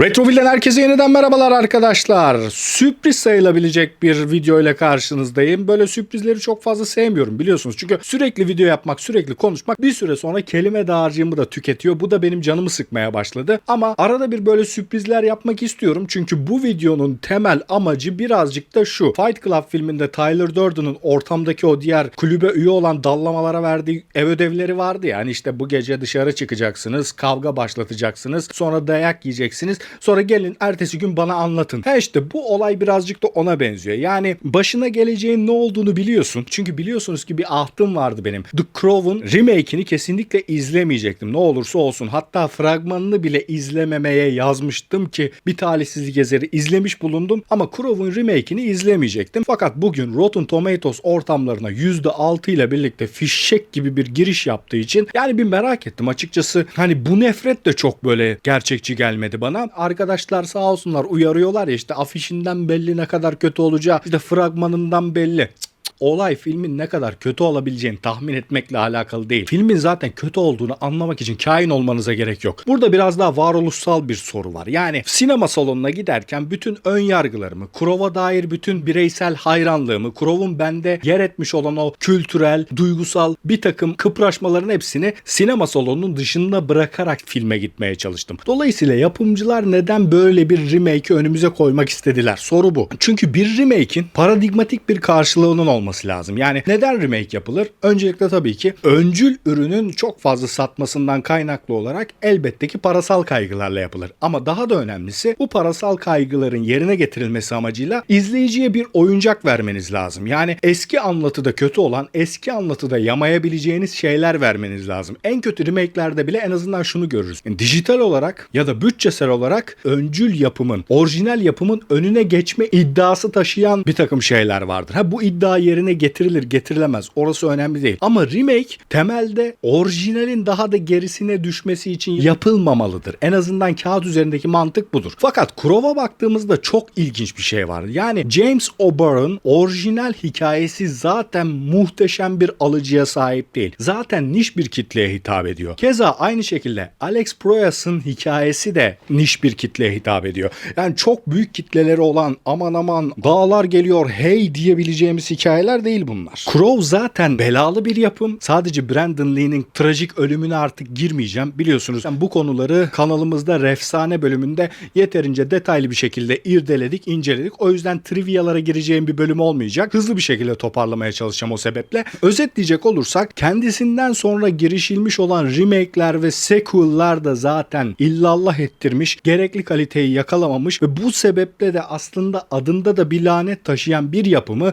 Retroville'den herkese yeniden merhabalar arkadaşlar. Sürpriz sayılabilecek bir video ile karşınızdayım. Böyle sürprizleri çok fazla sevmiyorum biliyorsunuz. Çünkü sürekli video yapmak, sürekli konuşmak bir süre sonra kelime dağarcığımı da tüketiyor. Bu da benim canımı sıkmaya başladı. Ama arada bir böyle sürprizler yapmak istiyorum. Çünkü bu videonun temel amacı birazcık da şu. Fight Club filminde Tyler Durden'ın ortamdaki o diğer kulübe üye olan dallamalara verdiği ev ödevleri vardı ya. Hani işte bu gece dışarı çıkacaksınız, kavga başlatacaksınız, sonra dayak yiyeceksiniz. Sonra gelin ertesi gün bana anlatın. Ha işte bu olay birazcık da ona benziyor. Yani başına geleceğin ne olduğunu biliyorsun. Çünkü biliyorsunuz ki bir ahtım vardı benim. The Crow'un remake'ini kesinlikle izlemeyecektim. Ne olursa olsun. Hatta fragmanını bile izlememeye yazmıştım ki bir talihsizlik eseri izlemiş bulundum. Ama Crow'un remake'ini izlemeyecektim. Fakat bugün Rotten Tomatoes ortamlarına %6 ile birlikte fişek gibi bir giriş yaptığı için yani bir merak ettim açıkçası. Hani bu nefret de çok böyle gerçekçi gelmedi bana. Arkadaşlar sağ olsunlar uyarıyorlar ya işte afişinden belli ne kadar kötü olacağı işte fragmanından belli. Cık. Olay filmin ne kadar kötü olabileceğini tahmin etmekle alakalı değil. Filmin zaten kötü olduğunu anlamak için kain olmanıza gerek yok. Burada biraz daha varoluşsal bir soru var. Yani sinema salonuna giderken bütün ön yargılarımı, Kurova dair bütün bireysel hayranlığımı, Kurov'un bende yer etmiş olan o kültürel, duygusal bir takım kıpraşmaların hepsini sinema salonunun dışında bırakarak filme gitmeye çalıştım. Dolayısıyla yapımcılar neden böyle bir remake'i önümüze koymak istediler? Soru bu. Çünkü bir remake'in paradigmatik bir karşılığının olması lazım. Yani neden remake yapılır? Öncelikle tabii ki öncül ürünün çok fazla satmasından kaynaklı olarak elbette ki parasal kaygılarla yapılır. Ama daha da önemlisi bu parasal kaygıların yerine getirilmesi amacıyla izleyiciye bir oyuncak vermeniz lazım. Yani eski anlatıda kötü olan, eski anlatıda yamayabileceğiniz şeyler vermeniz lazım. En kötü remake'lerde bile en azından şunu görürüz. Yani dijital olarak ya da bütçesel olarak öncül yapımın, orijinal yapımın önüne geçme iddiası taşıyan bir takım şeyler vardır. Ha bu iddia yerine getirilir, getirilemez. Orası önemli değil. Ama remake temelde orijinalin daha da gerisine düşmesi için yapılmamalıdır. En azından kağıt üzerindeki mantık budur. Fakat Kurova baktığımızda çok ilginç bir şey var. Yani James O'Barr'ın orijinal hikayesi zaten muhteşem bir alıcıya sahip değil. Zaten niş bir kitleye hitap ediyor. Keza aynı şekilde Alex Proyas'ın hikayesi de niş bir kitleye hitap ediyor. Yani çok büyük kitleleri olan aman aman dağlar geliyor hey diyebileceğimiz hikayeler değil bunlar. Crow zaten belalı bir yapım. Sadece Brandon Lee'nin trajik ölümüne artık girmeyeceğim. Biliyorsunuz ben bu konuları kanalımızda Refsane bölümünde yeterince detaylı bir şekilde irdeledik, inceledik. O yüzden trivialara gireceğim bir bölüm olmayacak. Hızlı bir şekilde toparlamaya çalışacağım o sebeple. Özetleyecek olursak kendisinden sonra girişilmiş olan remake'ler ve sequel'lar da zaten illallah ettirmiş, gerekli kaliteyi yakalamamış ve bu sebeple de aslında adında da bir lanet taşıyan bir yapımı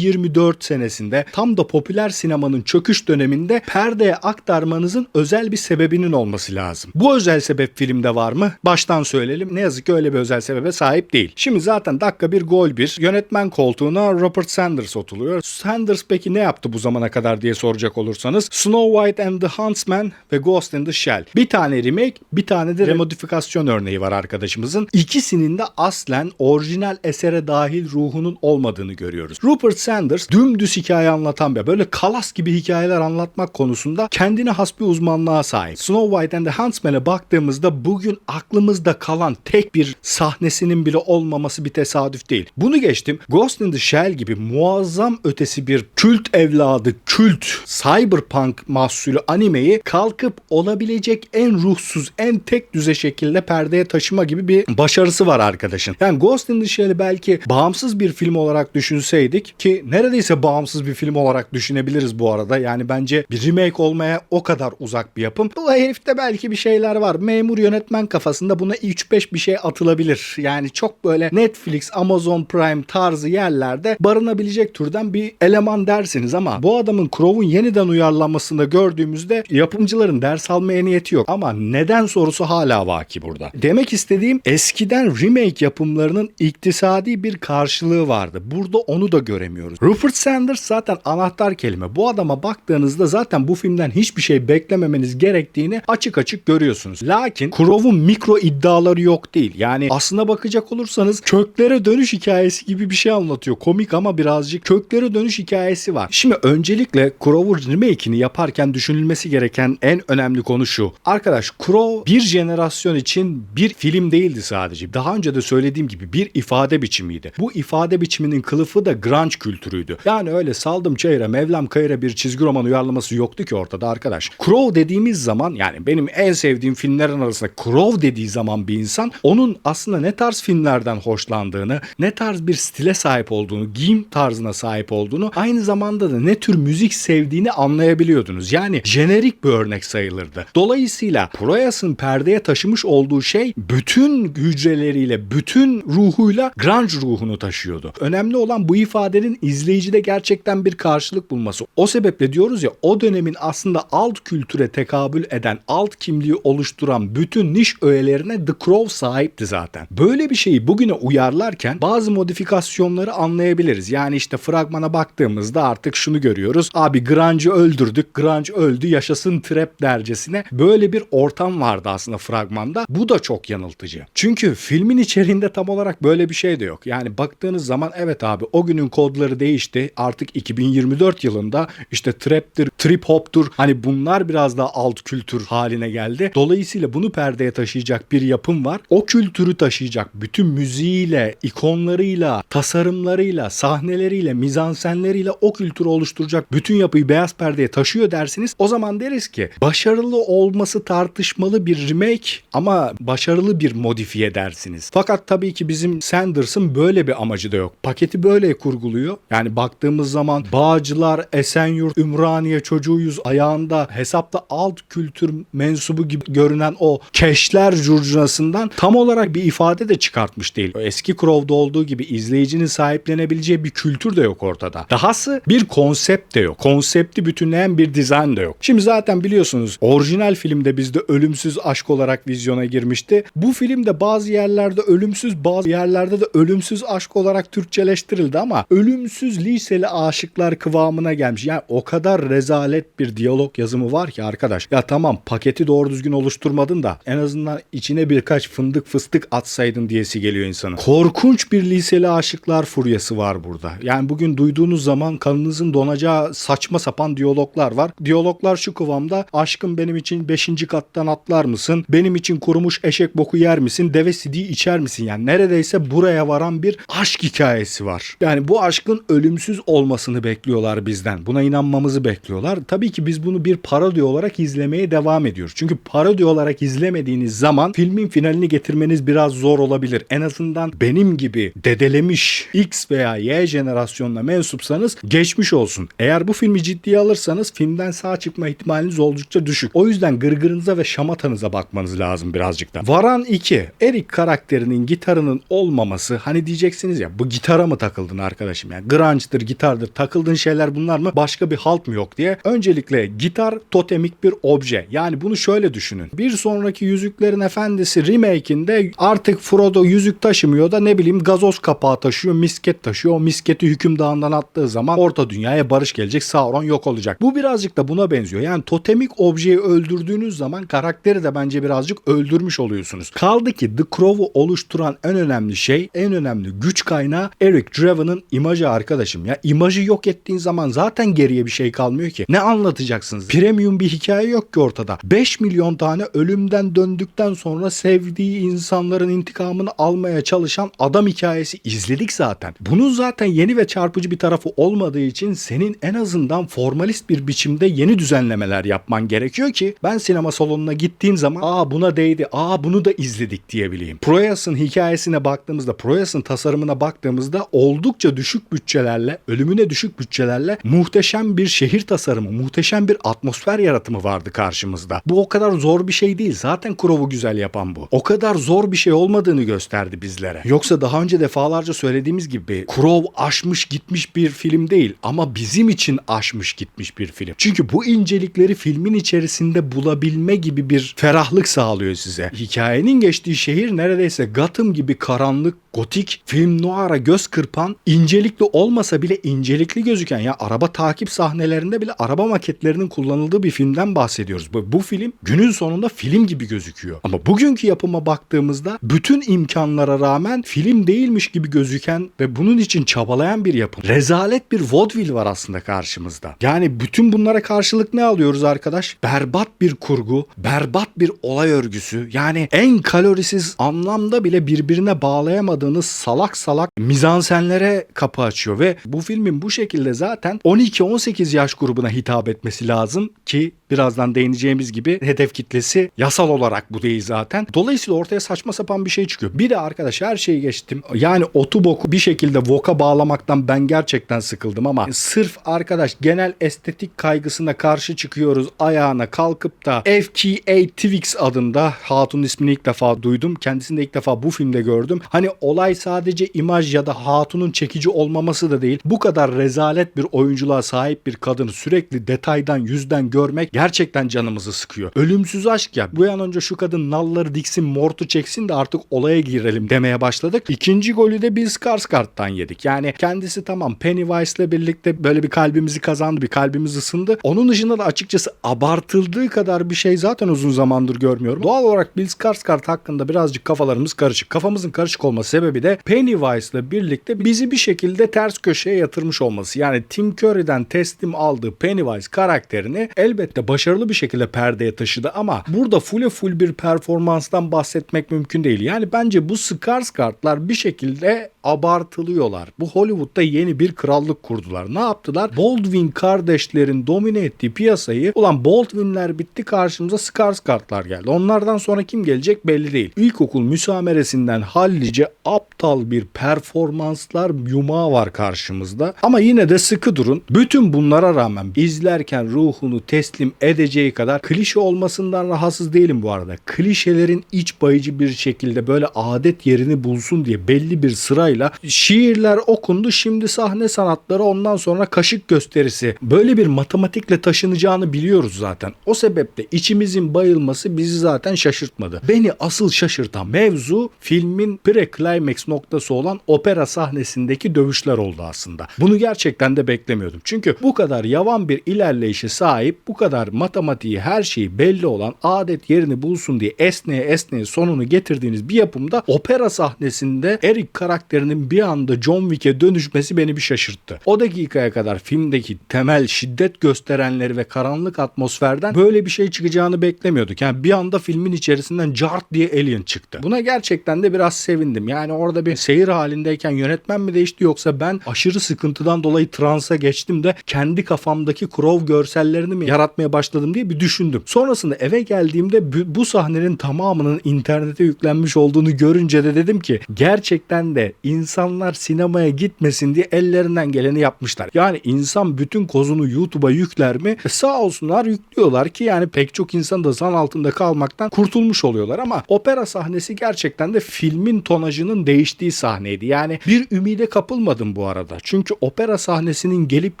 2024 senesinde tam da popüler sinemanın çöküş döneminde perdeye aktarmanızın özel bir sebebinin olması lazım. Bu özel sebep filmde var mı? Baştan söyleyelim. Ne yazık ki öyle bir özel sebebe sahip değil. Şimdi zaten dakika bir gol bir yönetmen koltuğuna Robert Sanders oturuyor. Sanders peki ne yaptı bu zamana kadar diye soracak olursanız Snow White and the Huntsman ve Ghost in the Shell. Bir tane remake, bir tane de remodifikasyon örneği var arkadaşımızın. İkisinin de aslen orijinal esere dahil ruhunun olmadığını görüyoruz. Rupert Sanders dümdüz hikaye anlatan bir böyle kalas gibi hikayeler anlatmak konusunda kendine has bir uzmanlığa sahip. Snow White and the Huntsman'e baktığımızda bugün aklımızda kalan tek bir sahnesinin bile olmaması bir tesadüf değil. Bunu geçtim. Ghost in the Shell gibi muazzam ötesi bir kült evladı, kült cyberpunk mahsulü animeyi kalkıp olabilecek en ruhsuz, en tek düze şekilde perdeye taşıma gibi bir başarısı var arkadaşın. Yani Ghost in the Shell'i belki bağımsız bir film olarak düşünseydik ki neredeyse bağımsız bir film olarak düşünebiliriz bu arada. Yani bence bir remake olmaya o kadar uzak bir yapım. Bu herifte belki bir şeyler var. Memur yönetmen kafasında buna 3-5 bir şey atılabilir. Yani çok böyle Netflix, Amazon Prime tarzı yerlerde barınabilecek türden bir eleman dersiniz ama bu adamın Crow'un yeniden uyarlanmasında gördüğümüzde yapımcıların ders almaya niyeti yok. Ama neden sorusu hala vaki burada. Demek istediğim eskiden remake yapımlarının iktisadi bir karşılığı vardı. Burada onu da göremiyoruz. Rupert Rupert Sanders zaten anahtar kelime. Bu adama baktığınızda zaten bu filmden hiçbir şey beklememeniz gerektiğini açık açık görüyorsunuz. Lakin Crow'un mikro iddiaları yok değil. Yani aslına bakacak olursanız köklere dönüş hikayesi gibi bir şey anlatıyor. Komik ama birazcık köklere dönüş hikayesi var. Şimdi öncelikle Crow'un remake'ini yaparken düşünülmesi gereken en önemli konu şu. Arkadaş Crow bir jenerasyon için bir film değildi sadece. Daha önce de söylediğim gibi bir ifade biçimiydi. Bu ifade biçiminin kılıfı da grunge kültürüydü. Yani öyle saldım çayıra Mevlam kayıra bir çizgi roman uyarlaması yoktu ki ortada arkadaş. Crow dediğimiz zaman yani benim en sevdiğim filmlerin arasında Crow dediği zaman bir insan onun aslında ne tarz filmlerden hoşlandığını, ne tarz bir stile sahip olduğunu, giyim tarzına sahip olduğunu, aynı zamanda da ne tür müzik sevdiğini anlayabiliyordunuz. Yani jenerik bir örnek sayılırdı. Dolayısıyla Proyas'ın perdeye taşımış olduğu şey bütün hücreleriyle, bütün ruhuyla grunge ruhunu taşıyordu. Önemli olan bu ifadenin izleyicide gerçekten bir karşılık bulması. O sebeple diyoruz ya o dönemin aslında alt kültüre tekabül eden, alt kimliği oluşturan bütün niş öğelerine The Crow sahipti zaten. Böyle bir şeyi bugüne uyarlarken bazı modifikasyonları anlayabiliriz. Yani işte fragmana baktığımızda artık şunu görüyoruz. Abi grunge'ı öldürdük, grunge öldü, yaşasın trap dercesine. Böyle bir ortam vardı aslında fragmanda. Bu da çok yanıltıcı. Çünkü filmin içeriğinde tam olarak böyle bir şey de yok. Yani baktığınız zaman evet abi o günün kodları değişti. Artık 2024 yılında işte trap'tir, trip hop'tur. Hani bunlar biraz daha alt kültür haline geldi. Dolayısıyla bunu perdeye taşıyacak bir yapım var. O kültürü taşıyacak bütün müziğiyle, ikonlarıyla, tasarımlarıyla, sahneleriyle, mizansenleriyle o kültürü oluşturacak bütün yapıyı beyaz perdeye taşıyor dersiniz. O zaman deriz ki başarılı olması tartışmalı bir remake ama başarılı bir modifiye dersiniz. Fakat tabii ki bizim Sanders'ın böyle bir amacı da yok. Paketi böyle kurguluyor. Yani baktığımız zaman Bağcılar, Esenyurt, Ümraniye çocuğuyuz ayağında hesapta alt kültür mensubu gibi görünen o keşler curcunasından tam olarak bir ifade de çıkartmış değil. Eski Crow'da olduğu gibi izleyicinin sahiplenebileceği bir kültür de yok ortada. Dahası bir konsept de yok. Konsepti bütünleyen bir dizayn da yok. Şimdi zaten biliyorsunuz orijinal filmde bizde ölümsüz aşk olarak vizyona girmişti. Bu film de bazı yerlerde ölümsüz bazı yerlerde de ölümsüz aşk olarak Türkçeleştirildi ama ölümsüz liseli aşıklar kıvamına gelmiş. Yani o kadar rezalet bir diyalog yazımı var ki arkadaş. Ya tamam paketi doğru düzgün oluşturmadın da en azından içine birkaç fındık fıstık atsaydın diyesi geliyor insanın. Korkunç bir liseli aşıklar furyası var burada. Yani bugün duyduğunuz zaman kanınızın donacağı saçma sapan diyaloglar var. Diyaloglar şu kıvamda aşkım benim için 5. kattan atlar mısın? Benim için kurumuş eşek boku yer misin? Deve sidiği içer misin? Yani neredeyse buraya varan bir aşk hikayesi var. Yani bu aşkın ölümsüz olmasını bekliyorlar bizden. Buna inanmamızı bekliyorlar. Tabii ki biz bunu bir parodi olarak izlemeye devam ediyoruz. Çünkü parodi olarak izlemediğiniz zaman filmin finalini getirmeniz biraz zor olabilir. En azından benim gibi dedelemiş X veya Y jenerasyonuna mensupsanız geçmiş olsun. Eğer bu filmi ciddiye alırsanız filmden sağ çıkma ihtimaliniz oldukça düşük. O yüzden gırgırınıza ve şamatanıza bakmanız lazım birazcık da. Varan 2. Eric karakterinin gitarının olmaması hani diyeceksiniz ya bu gitara mı takıldın arkadaşım yani grunge'dır gitardır takıldığın şeyler bunlar mı başka bir halt mı yok diye. Öncelikle gitar totemik bir obje. Yani bunu şöyle düşünün. Bir sonraki Yüzüklerin Efendisi remake'inde artık Frodo yüzük taşımıyor da ne bileyim gazoz kapağı taşıyor, misket taşıyor. O misketi hüküm dağından attığı zaman orta dünyaya barış gelecek, Sauron yok olacak. Bu birazcık da buna benziyor. Yani totemik objeyi öldürdüğünüz zaman karakteri de bence birazcık öldürmüş oluyorsunuz. Kaldı ki The Crow'u oluşturan en önemli şey, en önemli güç kaynağı Eric Draven'ın imajı arkadaşım. Ya imajı yok ettiğin zaman zaten geriye bir şey kalmıyor ki. Ne anlatacaksınız? Premium bir hikaye yok ki ortada. 5 milyon tane ölümden döndükten sonra sevdiği insanların intikamını almaya çalışan adam hikayesi izledik zaten. Bunun zaten yeni ve çarpıcı bir tarafı olmadığı için senin en azından formalist bir biçimde yeni düzenlemeler yapman gerekiyor ki ben sinema salonuna gittiğim zaman aa buna değdi, aa bunu da izledik diyebileyim. Proyas'ın hikayesine baktığımızda, Proyas'ın tasarımına baktığımızda oldukça düşük bütçelerle, ölümüne düşük bütçelerle muhteşem bir şehir tasarımı, muhteşem bir atmosfer yaratımı vardı karşımızda. Bu o kadar zor bir şey değil. Zaten Crow'u güzel yapan bu. O kadar zor bir şey olmadığını gösterdi bizlere. Yoksa daha önce defalarca söylediğimiz gibi Crow aşmış gitmiş bir film değil ama bizim için aşmış gitmiş bir film. Çünkü bu incelikleri filmin içerisinde bulabilme gibi bir ferahlık sağlıyor size. Hikayenin geçtiği şehir neredeyse Gotham gibi karanlık, gotik film noir'a göz kırpan incelikli olmasa bile incelikli gözüken ya araba takip sahnelerinde bile araba maketlerinin kullanıldığı bir filmden bahsediyoruz. Bu, bu film günün sonunda film gibi gözüküyor. Ama bugünkü yapıma baktığımızda bütün imkanlara rağmen film değilmiş gibi gözüken ve bunun için çabalayan bir yapım. Rezalet bir vaudeville var aslında karşımızda. Yani bütün bunlara karşılık ne alıyoruz arkadaş? Berbat bir kurgu, berbat bir olay örgüsü. Yani en kalorisiz anlamda bile birbirine bağlayamadığınız salak salak mizansenlere kapı açıyor ve bu filmin bu şekilde zaten 12-18 yaş grubuna hitap etmesi lazım ki birazdan değineceğimiz gibi hedef kitlesi yasal olarak bu değil zaten. Dolayısıyla ortaya saçma sapan bir şey çıkıyor. Bir de arkadaş her şeyi geçtim. Yani otu boku bir şekilde voka bağlamaktan ben gerçekten sıkıldım ama sırf arkadaş genel estetik kaygısına karşı çıkıyoruz ayağına kalkıp da FKA Twix adında Hatun ismini ilk defa duydum. Kendisini de ilk defa bu filmde gördüm. Hani olay sadece imaj ya da Hatun'un çekici olmaması da değil. Bu kadar rezalet bir oyunculuğa sahip bir kadını sürekli detaydan yüzden görmek gerçekten canımızı sıkıyor. Ölümsüz aşk ya. Bu an önce şu kadın nalları diksin mortu çeksin de artık olaya girelim demeye başladık. İkinci golü de biz Skarsgård'dan yedik. Yani kendisi tamam Pennywise'le birlikte böyle bir kalbimizi kazandı. Bir kalbimiz ısındı. Onun dışında da açıkçası abartıldığı kadar bir şey zaten uzun zamandır görmüyorum. Doğal olarak Bill Skarsgård hakkında birazcık kafalarımız karışık. Kafamızın karışık olması sebebi de Pennywise'la birlikte bizi bir şekilde ters köşeye yatırmış olması. Yani Tim Curry'den teslim aldığı Pennywise karakterini elbette başarılı bir şekilde perdeye taşıdı ama burada full full bir performanstan bahsetmek mümkün değil. Yani bence bu Skarsgård'lar bir şekilde abartılıyorlar. Bu Hollywood'da yeni bir krallık kurdular. Ne yaptılar? Baldwin kardeşlerin domine ettiği piyasayı ulan Baldwin'ler bitti karşımıza Skarsgård'lar geldi. Onlardan sonra kim gelecek belli değil. İlkokul müsameresinden hallice aptal bir performanslar yumağı var karşımızda. Ama yine de sıkı durun. Bütün bunlara rağmen izlerken ruhunu teslim edeceği kadar klişe olmasından rahatsız değilim bu arada. Klişelerin iç bayıcı bir şekilde böyle adet yerini bulsun diye belli bir sırayla şiirler okundu. Şimdi sahne sanatları ondan sonra kaşık gösterisi. Böyle bir matematikle taşınacağını biliyoruz zaten. O sebeple içimizin bayılması bizi zaten şaşırtmadı. Beni asıl şaşırtan mevzu filmin pre-climax noktası olan opera sahnesindeki dövüşler oldu aslında. Bunu gerçekten de beklemiyordum. Çünkü bu kadar yavan bir ilerleyişe sahip, bu kadar matematiği her şeyi belli olan adet yerini bulsun diye esneye esneye sonunu getirdiğiniz bir yapımda opera sahnesinde Eric karakterinin bir anda John Wick'e dönüşmesi beni bir şaşırttı. O dakikaya kadar filmdeki temel şiddet gösterenleri ve karanlık atmosferden böyle bir şey çıkacağını beklemiyorduk. Yani bir anda filmin içerisinden cart diye alien çıktı. Buna gerçekten de biraz sevindim. Yani orada bir seyir halindeyken yönetmen mi değişti yoksa ben sıkıntıdan dolayı transa geçtim de kendi kafamdaki Crow görsellerini mi yaratmaya başladım diye bir düşündüm. Sonrasında eve geldiğimde bu sahnenin tamamının internete yüklenmiş olduğunu görünce de dedim ki gerçekten de insanlar sinemaya gitmesin diye ellerinden geleni yapmışlar. Yani insan bütün kozunu YouTube'a yükler mi? E sağ olsunlar yüklüyorlar ki yani pek çok insan da zan altında kalmaktan kurtulmuş oluyorlar ama opera sahnesi gerçekten de filmin tonajının değiştiği sahneydi. Yani bir ümide kapılmadım bu arada. Çünkü opera sahnesinin gelip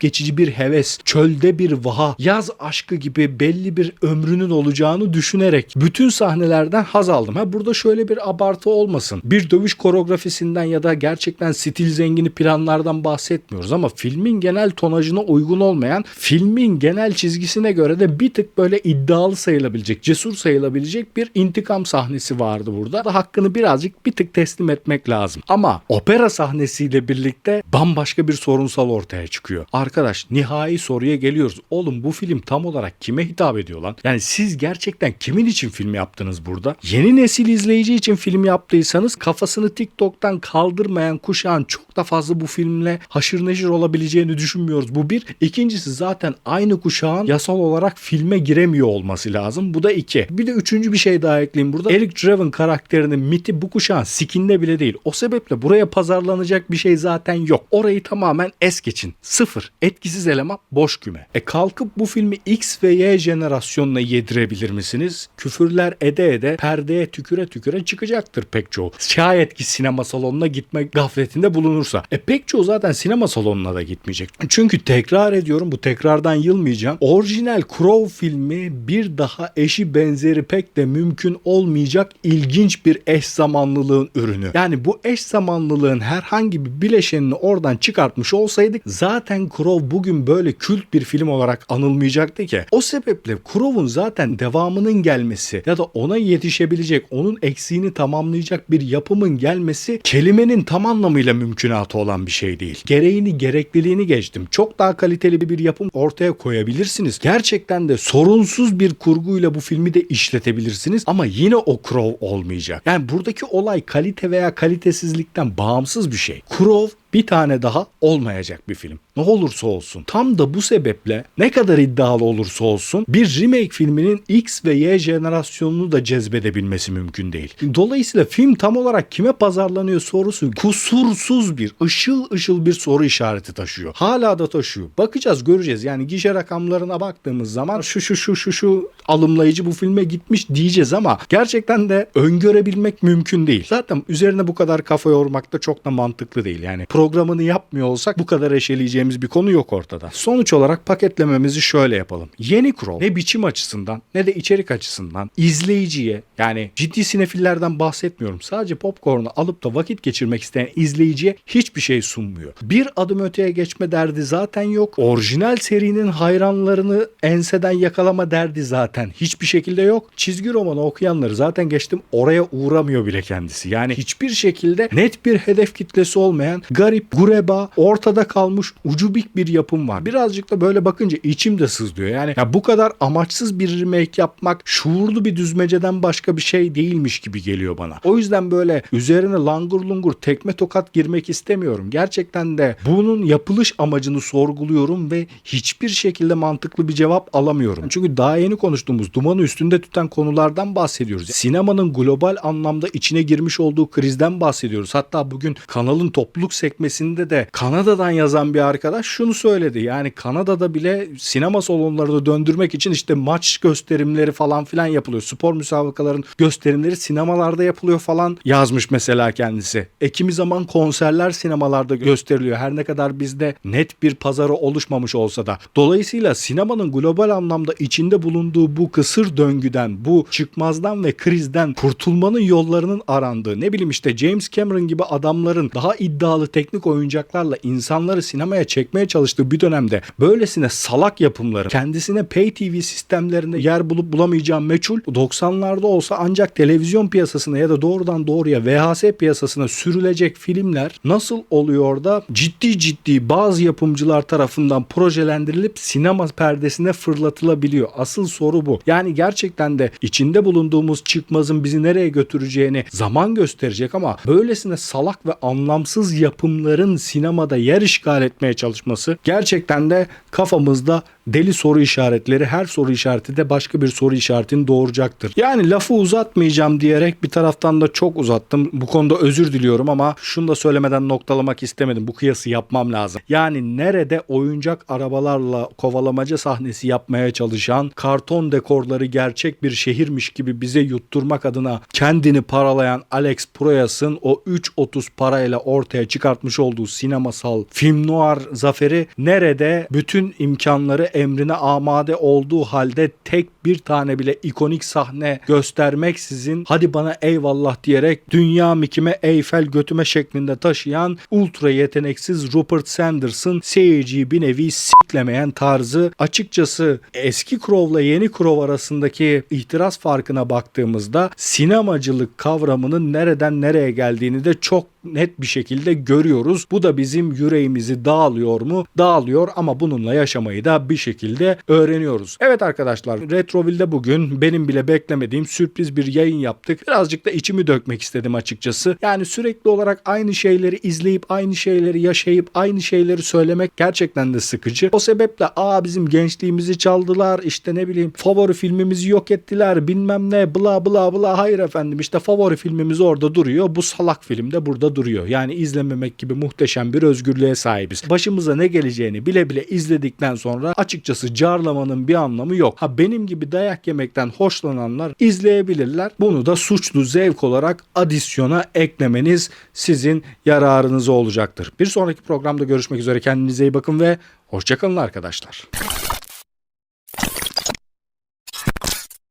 geçici bir heves, çölde bir vaha, yaz aşkı gibi belli bir ömrünün olacağını düşünerek bütün sahnelerden haz aldım. Ha burada şöyle bir abartı olmasın. Bir dövüş koreografisinden ya da gerçekten stil zengini planlardan bahsetmiyoruz ama filmin genel tonajına uygun olmayan, filmin genel çizgisine göre de bir tık böyle iddialı sayılabilecek, cesur sayılabilecek bir intikam sahnesi vardı burada. Da hakkını birazcık bir tık teslim etmek lazım. Ama opera sahnesiyle birlikte bambaşka bir sorunsal ortaya çıkıyor. Arkadaş nihai soruya geliyoruz. Oğlum bu film tam olarak kime hitap ediyor lan? Yani siz gerçekten kimin için film yaptınız burada? Yeni nesil izleyici için film yaptıysanız kafasını TikTok'tan kaldırmayan kuşağın çok da fazla bu filmle haşır neşir olabileceğini düşünmüyoruz. Bu bir. İkincisi zaten aynı kuşağın yasal olarak filme giremiyor olması lazım. Bu da iki. Bir de üçüncü bir şey daha ekleyeyim burada. Eric Draven karakterinin miti bu kuşağın sikinde bile değil. O sebeple buraya pazarlanacak bir şey zaten yok. Orayı tamamen es geçin. Sıfır. Etkisiz eleman boş küme. E kalkıp bu filmi X ve Y jenerasyonuna yedirebilir misiniz? Küfürler ede ede perdeye tüküre tüküre çıkacaktır pek çoğu. Şayet ki sinema salonuna gitme gafletinde bulunursa. E pek çoğu zaten sinema salonuna da gitmeyecek. Çünkü tekrar ediyorum bu tekrardan yılmayacağım. Orijinal Crow filmi bir daha eşi benzeri pek de mümkün olmayacak ilginç bir eş zamanlılığın ürünü. Yani bu eş zamanlılığın herhangi bir bileşenini oradan çıkartmış olsaydık zaten Crow bugün böyle kült bir film olarak anılmayacaktı ki. O sebeple Crow'un zaten devamının gelmesi ya da ona yetişebilecek, onun eksiğini tamamlayacak bir yapımın gelmesi kelimenin tam anlamıyla mümkünatı olan bir şey değil. Gereğini, gerekliliğini geçtim. Çok daha kaliteli bir yapım ortaya koyabilirsiniz. Gerçekten de sorunsuz bir kurguyla bu filmi de işletebilirsiniz ama yine o Crow olmayacak. Yani buradaki olay kalite veya kalitesizlikten bağımsız bir şey. Crow bir tane daha olmayacak bir film. Ne olursa olsun. Tam da bu sebeple ne kadar iddialı olursa olsun bir remake filminin X ve Y jenerasyonunu da cezbedebilmesi mümkün değil. Dolayısıyla film tam olarak kime pazarlanıyor sorusu kusursuz bir, ışıl ışıl bir soru işareti taşıyor. Hala da taşıyor. Bakacağız, göreceğiz. Yani gişe rakamlarına baktığımız zaman şu şu şu şu şu alımlayıcı bu filme gitmiş diyeceğiz ama gerçekten de öngörebilmek mümkün değil. Zaten üzerine bu kadar kafa yormak da çok da mantıklı değil. Yani programını yapmıyor olsak bu kadar eşeleyeceğimiz bir konu yok ortada. Sonuç olarak paketlememizi şöyle yapalım. Yeni Crow ne biçim açısından ne de içerik açısından izleyiciye yani ciddi sinefillerden bahsetmiyorum. Sadece popcorn'u alıp da vakit geçirmek isteyen izleyiciye hiçbir şey sunmuyor. Bir adım öteye geçme derdi zaten yok. Orijinal serinin hayranlarını enseden yakalama derdi zaten hiçbir şekilde yok. Çizgi romanı okuyanları zaten geçtim oraya uğramıyor bile kendisi. Yani hiçbir şekilde net bir hedef kitlesi olmayan garip, gureba, ortada kalmış ucubik bir yapım var. Birazcık da böyle bakınca içim de sızlıyor. Yani ya bu kadar amaçsız bir remake yapmak şuurlu bir düzmeceden başka bir şey değilmiş gibi geliyor bana. O yüzden böyle üzerine langur lungur tekme tokat girmek istemiyorum. Gerçekten de bunun yapılış amacını sorguluyorum ve hiçbir şekilde mantıklı bir cevap alamıyorum. Çünkü daha yeni konuştuğumuz dumanı üstünde tutan konulardan bahsediyoruz. Sinemanın global anlamda içine girmiş olduğu krizden bahsediyoruz. Hatta bugün kanalın topluluk sekmesinde de Kanada'dan yazan bir arkadaş şunu söyledi. Yani Kanada'da bile sinema salonlarını döndürmek için işte maç gösterimleri falan filan yapılıyor. Spor müsabakaların gösterimleri sinemalarda yapılıyor falan yazmış mesela kendisi. E zaman konserler sinemalarda gösteriliyor. Her ne kadar bizde net bir pazarı oluşmamış olsa da. Dolayısıyla sinemanın global anlamda içinde bulunduğu bu kısır döngüden, bu çıkmazdan ve krizden kurtulmanın yollarının arandığı, ne bileyim işte James Cameron gibi adamların daha iddialı teknik oyuncaklarla insanları sinemaya çekmeye çalıştığı bir dönemde böylesine salak yapımları kendisine pay TV sistemlerinde yer bulup bulamayacağı meçhul 90'larda olsa ancak televizyon piyasasına ya da doğrudan doğruya VHS piyasasına sürülecek filmler nasıl oluyor da ciddi ciddi bazı yapımcılar tarafından projelendirilip sinema perdesine fırlatılabiliyor. Asıl soru bu. Yani gerçekten de içinde bulunduğumuz çıkmazın bizi nereye götüreceğini zaman gösterecek ama böylesine salak ve anlamsız yapımların sinemada yer işgal etmeye çalışması gerçekten de kafamızda deli soru işaretleri her soru işareti de başka bir soru işaretini doğuracaktır. Yani lafı uzatmayacağım diyerek bir taraftan da çok uzattım. Bu konuda özür diliyorum ama şunu da söylemeden noktalamak istemedim. Bu kıyası yapmam lazım. Yani nerede oyuncak arabalarla kovalamaca sahnesi yapmaya çalışan karton dekorları gerçek bir şehirmiş gibi bize yutturmak adına kendini paralayan Alex Proyas'ın o 3.30 parayla ortaya çıkartmış olduğu sinemasal film noir zaferi nerede bütün imkanları emrine amade olduğu halde tek bir tane bile ikonik sahne göstermeksizin hadi bana eyvallah diyerek dünya mikime Eyfel götüme şeklinde taşıyan ultra yeteneksiz Rupert Sanders'ın seyirciyi bir nevi siklemeyen tarzı açıkçası eski Crow'la yeni Crow arasındaki ihtiras farkına baktığımızda sinemacılık kavramının nereden nereye geldiğini de çok net bir şekilde görüyoruz. Bu da bizim yüreğimizi dağılıyor mu? Dağılıyor ama bununla yaşamayı da bir şekilde öğreniyoruz. Evet arkadaşlar Retroville'de bugün benim bile beklemediğim sürpriz bir yayın yaptık. Birazcık da içimi dökmek istedim açıkçası. Yani sürekli olarak aynı şeyleri izleyip aynı şeyleri yaşayıp aynı şeyleri söylemek gerçekten de sıkıcı. O sebeple aa bizim gençliğimizi çaldılar işte ne bileyim favori filmimizi yok ettiler bilmem ne bla bla bla hayır efendim işte favori filmimiz orada duruyor. Bu salak film de burada duruyor. Yani izlememek gibi muhteşem bir özgürlüğe sahibiz. Başımıza ne geleceğini bile bile izledikten sonra açıkçası carlamanın bir anlamı yok. Ha benim dayak yemekten hoşlananlar izleyebilirler. Bunu da suçlu zevk olarak adisyona eklemeniz sizin yararınıza olacaktır. Bir sonraki programda görüşmek üzere kendinize iyi bakın ve hoşçakalın arkadaşlar.